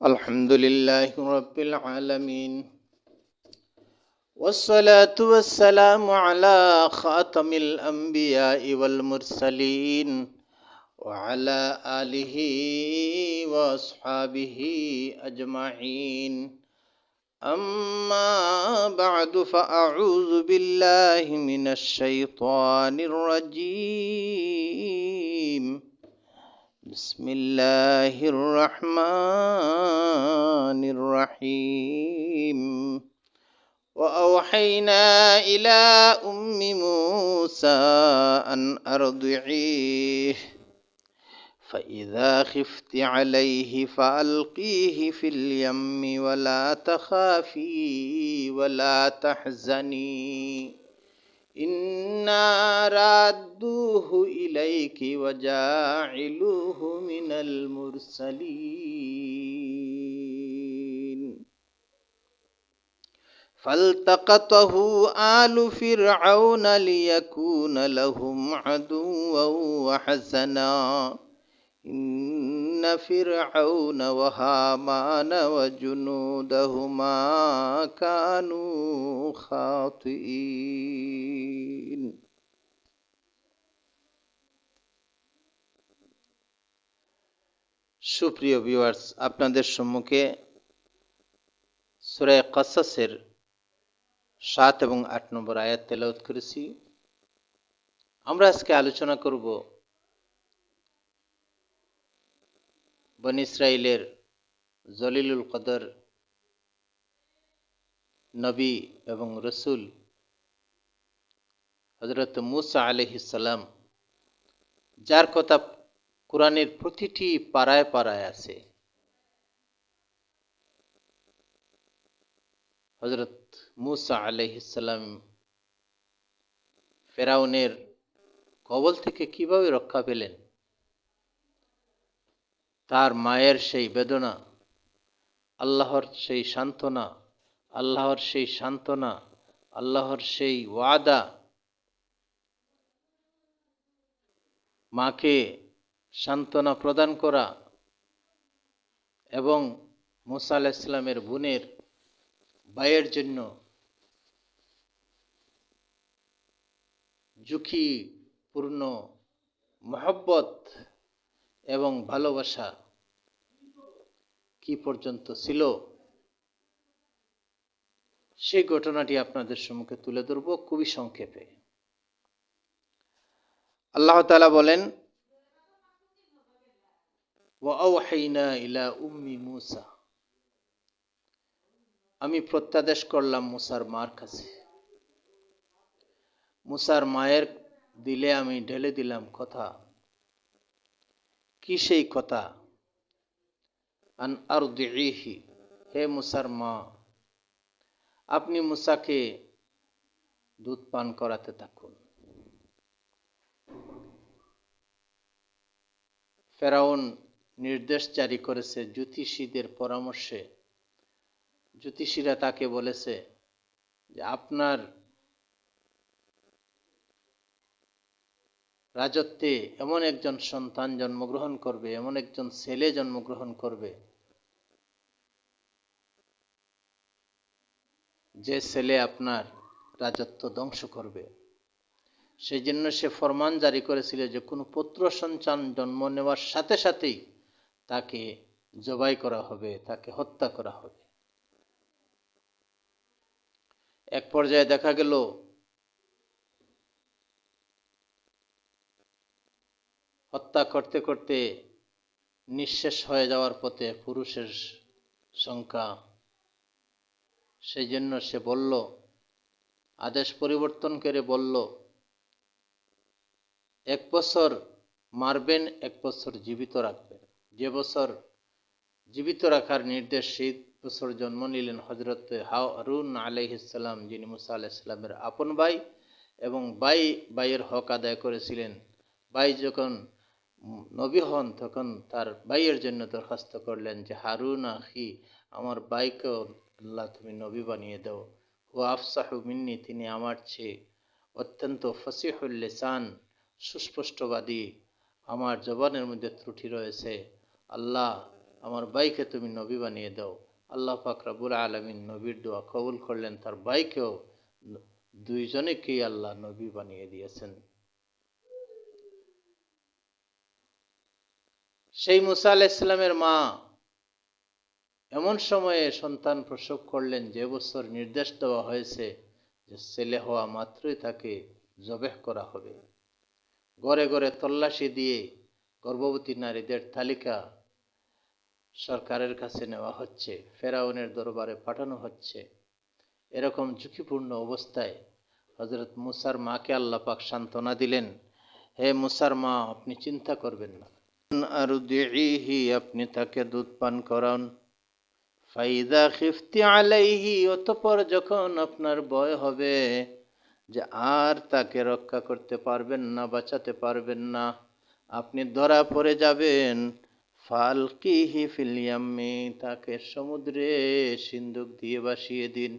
الحمد لله رب العالمين والصلاة والسلام على خاتم الأنبياء والمرسلين وعلى آله وأصحابه أجمعين. أما بعد فأعوذ بالله من الشيطان الرجيم. بسم الله الرحمن الرحيم. وأوحينا إلى أم موسى أن أرضعيه فإذا خفت عليه فألقيه في اليم ولا تخافي ولا تحزني. إنا رادوه إليك وجاعلوه من المرسلين فالتقطه آل فرعون ليكون لهم عدوا وحزنا إن فرعون وهامان وجنودهما كانوا خاطئين সুপ্রিয় ভিউয়ার্স আপনাদের সম্মুখে সুরায় কসাসের সাত এবং আট নম্বর আয়াত তেলাওত করেছি আমরা আজকে আলোচনা করব বন ইসরায়েলের জলিলুল কদর নবী এবং রসুল হজরত মুসা আলহিসাল্লাম যার কথা কোরআনের প্রতিটি পাড়ায় পাড়ায় আছে। হজরত মুসা আলহিসাল্লাম ফেরাউনের কবল থেকে কীভাবে রক্ষা পেলেন? তার মায়ের সেই বেদনা, আল্লাহর সেই সান্ত্বনা, আল্লাহর সেই সান্ত্বনা, আল্লাহর সেই ওয়াদা। মাকে সান্ত্বনা প্রদান করা এবং মুসা ইসলামের বোনের বায়ের জন্য ঝুঁকিপূর্ণ মহব্বত এবং ভালোবাসা কি পর্যন্ত ছিল? সেই ঘটনাটি আপনাদের সম্মুখে তুলে ধরব খুবই সংক্ষেপে। আল্লাহ তালা বলেন ইলা উম্মি মুসা। আমি প্রত্যাদেশ করলাম মুসার মার কাছে। মুসার মায়ের দিলে আমি ঢেলে দিলাম কথা। কি সেই কথা? আন আর হে মুসার মা আপনি মুসাকে দুধ পান করাতে থাকুন। ফেরাউন নির্দেশ জারি করেছে জ্যোতিষীদের পরামর্শে। জ্যোতিষীরা তাকে বলেছে যে, আপনার রাজত্বে এমন একজন সন্তান জন্মগ্রহণ করবে, এমন একজন ছেলে জন্মগ্রহণ করবে, যে ছেলে আপনার রাজত্ব ধ্বংস করবে। সেই জন্য সে ফরমান জারি করেছিল যে কোনো পুত্র সন্তান জন্ম নেওয়ার সাথে সাথেই তাকে জবাই করা হবে, তাকে হত্যা করা হবে। এক পর্যায়ে দেখা গেল হত্যা করতে করতে নিঃশেষ হয়ে যাওয়ার পথে পুরুষের সংখ্যা। সেই জন্য সে বলল, আদেশ পরিবর্তন করে বলল, এক বছর মারবেন, এক বছর জীবিত রাখবেন। যে বছর জীবিত রাখার নির্দেশ সেই বছর জন্ম নিলেন হজরত হারুন আলহিসাল্লাম যিনি মুসা আলাইসাল্লামের আপন ভাই এবং বাই বাইয়ের হক আদায় করেছিলেন। বাই যখন নবী হন তখন তার বাইয়ের জন্য দরখাস্ত করলেন যে, হারুন আখি, আমার বাইকেও আল্লাহ তুমি নবী বানিয়ে দাও। ও আফসাহু মিন্নি, তিনি আমার চেয়ে অত্যন্ত ফসিহুল লেসান, সুস্পষ্টবাদী। আমার জবানের মধ্যে ত্রুটি রয়েছে। আল্লাহ, আমার বাইকে তুমি নবী বানিয়ে দাও। আল্লাহ পাক রাবুল আলমিন নবীর দোয়া কবুল করলেন। তার বাইকেও দুইজনেকেই আল্লাহ নবী বানিয়ে দিয়েছেন। সেই মুসা ইসলামের মা এমন সময়ে সন্তান প্রসব করলেন, যে বছর নির্দেশ দেওয়া হয়েছে যে ছেলে হওয়া মাত্রই তাকে জবেহ করা হবে। গড়ে গড়ে তল্লাশি দিয়ে গর্ভবতী নারীদের তালিকা সরকারের কাছে নেওয়া হচ্ছে, ফেরাউনের দরবারে পাঠানো হচ্ছে। এরকম ঝুঁকিপূর্ণ অবস্থায় হজরত মুসার মাকে আল্লাহ পাক সান্ত্বনা দিলেন, হে মুসার মা, আপনি চিন্তা করবেন না। আর আপনি তাকে দুধ পান করান। ফাইদা খিফতি আলাইহি, অতপর যখন আপনার ভয় হবে যে আর তাকে রক্ষা করতে পারবেন না, বাঁচাতে পারবেন না, আপনি ধরা পড়ে যাবেন। ফালকিহি ফিলিয়াম্মি তাকে সমুদ্রে সিন্দুক দিয়ে বাসিয়ে দিন।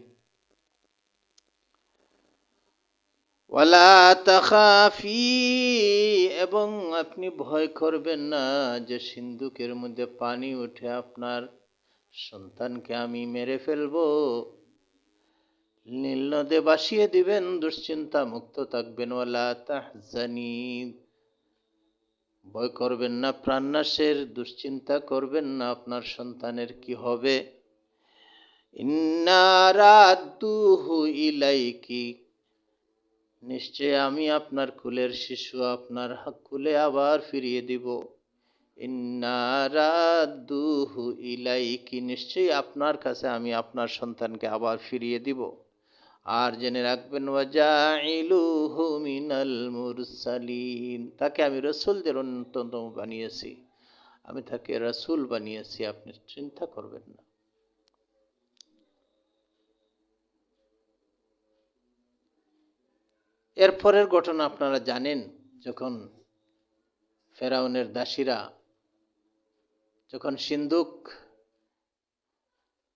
ওয়ালা তাখাফি, এবং আপনি ভয় করবেন না যে সিন্ধুকের মধ্যে পানি উঠে আপনার সন্তানকে আমি মেরে ফেলব। নীল নদে বাসিয়ে দিবেন, দুশ্চিন্তা মুক্ত থাকবেন। ওয়ালা তাহজানি, ভয় করবেন না, প্রাণনাশের দুশ্চিন্তা করবেন না, আপনার সন্তানের কি হবে? ইন্নারাদুহু ইলাইকি নিশ্চয় আমি আপনার কুলের শিশু, আপনার কুলে আবার ফিরিয়ে দিব। ইন্নারাদুহু ইলাইকি নিশ্চয়ই আপনার কাছে আমি আপনার সন্তানকে আবার ফিরিয়ে দিব। আর জেনে রাখবেন মিনাল মুরসালিন, তাকে আমি রসুলদের অন্যতম বানিয়েছি। আমি তাকে রসুল বানিয়েছি, আপনি চিন্তা করবেন না। এরপরের ঘটনা আপনারা জানেন, যখন ফেরাউনের দাসীরা, যখন সিন্ধুক,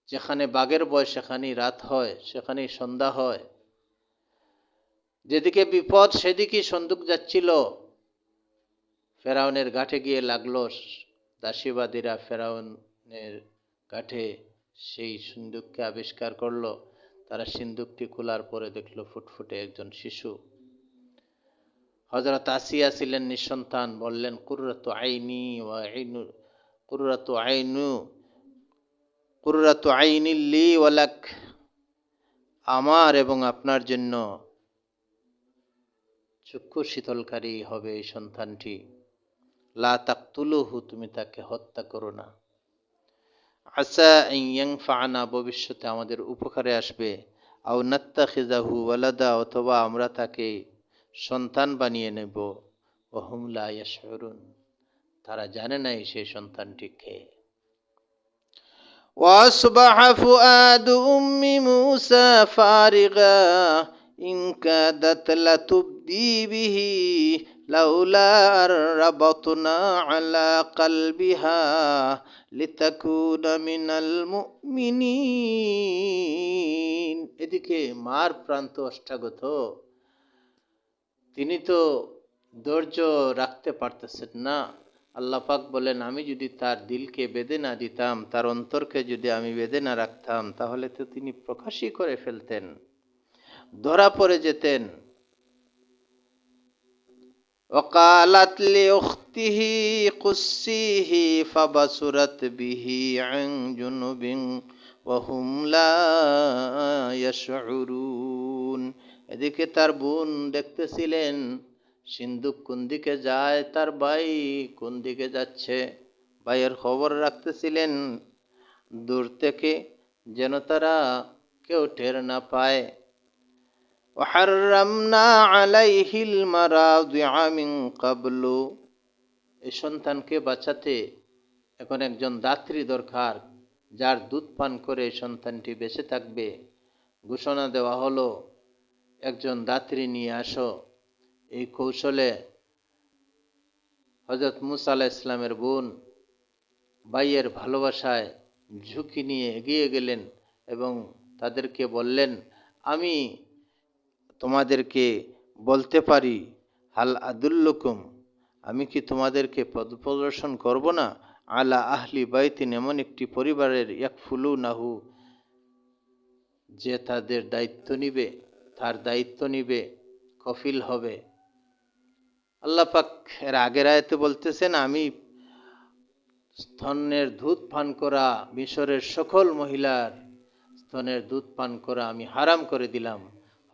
যেখানে বাঘের বয় সেখানেই রাত হয়, সেখানেই সন্ধ্যা হয়, যেদিকে বিপদ সেদিকেই সন্দুক যাচ্ছিল। ফেরাউনের ঘাটে গিয়ে লাগল দাসীবাদীরা ফেরাউনের ঘাটে সেই সিন্দুককে আবিষ্কার করল। তারা সিন্দুকটি খোলার পরে দেখল ফুটফুটে একজন শিশু। হজরত আসিয়া ছিলেন নিঃসন্তান, বললেন, কুর্রত আইনি ও আইনু, কুর্রত আইনু, কুর্রাত আইনিল্লি ওয়ালাক আমার এবং আপনার জন্য চক্ষু শীতলকারী হবে এই সন্তানটি। লা তাকতুলুহু, তুমি তাকে হত্যা করো না। আসা ইয়াং ফানা ভবিষ্যতে আমাদের উপকারে আসবে। আও নাত্তা খিজাহু ওয়ালাদা, অথবা আমরা তাকে সন্তান বানিয়ে নেব ও হুমলা ইয়াশরুন তারা জানে নাই সেই সন্তানটি খেয়ে وأصبح فؤاد أم موسى فارغا إن كادت لتبدي به لولا أن ربطنا على قلبها لتكون من المؤمنين এদিকে মার প্রান্ত অষ্টাগত তিনি তো ধৈর্য রাখতে পারতেছেন না আল্লাহ পাক বলেন আমি যদি তার দিলকে বেঁধে না দিতাম তার অন্তরকে যদি আমি বেঁধে না রাখতাম তাহলে তো তিনি প্রকাশই করে ফেলতেন ধরা পড়ে যেতেন وقالت لأخته قصيه فبصرت به عن جنب وهم لا يشعرون এদিকে তার বোন দেখতেছিলেন সিন্ধুক কোন দিকে যায় তার ভাই কোন দিকে যাচ্ছে ভাইয়ের খবর রাখতেছিলেন দূর থেকে যেন তারা কেউ টের না পায় وحرمنا عليه المراضع من قبل এই সন্তানকে বাঁচাতে এখন একজন দাত্রী দরকার যার দুধ পান করে এই সন্তানটি বেঁচে থাকবে ঘোষণা দেওয়া হলো একজন দাত্রী নিয়ে আসো। এই কৌশলে হজরত মুসা আলাহ ইসলামের বোন বাইয়ের ভালোবাসায় ঝুঁকি নিয়ে এগিয়ে গেলেন এবং তাদেরকে বললেন, আমি তোমাদেরকে বলতে পারি, হাল আদুল্লুকুম, আমি কি তোমাদেরকে পদ প্রদর্শন করব না? আলা আহলি বাইতিন, এমন একটি পরিবারের ইয়াকফুলু নাহু যে তাদের দায়িত্ব নিবে। তার দায়িত্ব নিবে, কফিল হবে। আল্লাহ পাক এর আগের আয়তে বলতেছেন, আমি স্তনের দুধ পান করা, মিশরের সকল মহিলার স্তনের দুধ পান করা আমি হারাম করে দিলাম।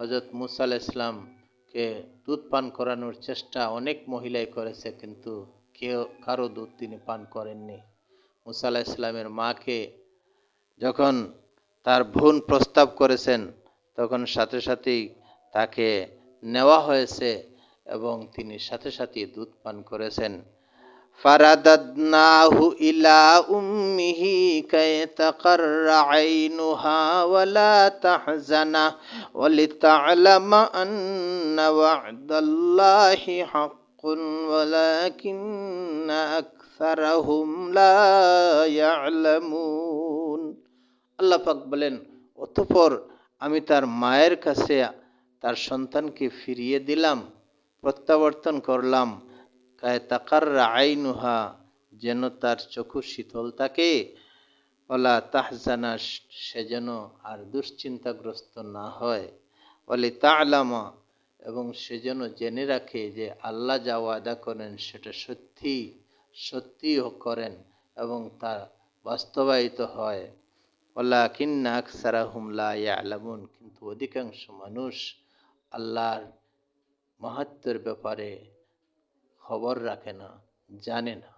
হজরত মুসা আলাহ ইসলামকে দুধ পান করানোর চেষ্টা অনেক মহিলাই করেছে, কিন্তু কেউ, কারও দুধ তিনি পান করেননি। মুসা ইসলামের মাকে যখন তার বোন প্রস্তাব করেছেন তখন সাথে সাথেই তাকে নেওয়া হয়েছে এবং তিনি সাথে সাথে দুধ পান করেছেন। ফারাদাদনাহু ইলা উম্মিহি কাই তাকাররা আইনুহা ওয়ালা তাহজানা ওয়ালিতা'লামা আন্না ওয়া'দাল্লাহি হাক্কুন ওয়ালাকিন্না আকসারাহুম লা ইয়া'লামুন। আল্লাহ পাক বলেন, অতঃপর আমি তার মায়ের কাছে তার সন্তানকে ফিরিয়ে দিলাম, প্রত্যাবর্তন করলাম। কায় তাকার আইনুহা, যেন তার চক্ষু শীতল থাকে। ওলা তাহজানা, সে যেন আর দুশ্চিন্তাগ্রস্ত না হয়। বলে তালামা এবং সে যেন জেনে রাখে যে আল্লাহ যা ওয়াদা করেন সেটা সত্যি, সত্যিও করেন এবং তা বাস্তবায়িত হয়। ওলা কিন্না আকসারা হুমলা আলামুন কিন্তু অধিকাংশ মানুষ আল্লাহর মাহাত্মের ব্যাপারে খবর রাখে না, জানে না।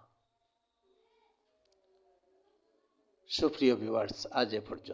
সুপ্রিয় ভিউয়ার্স আজ এ পর্যন্ত।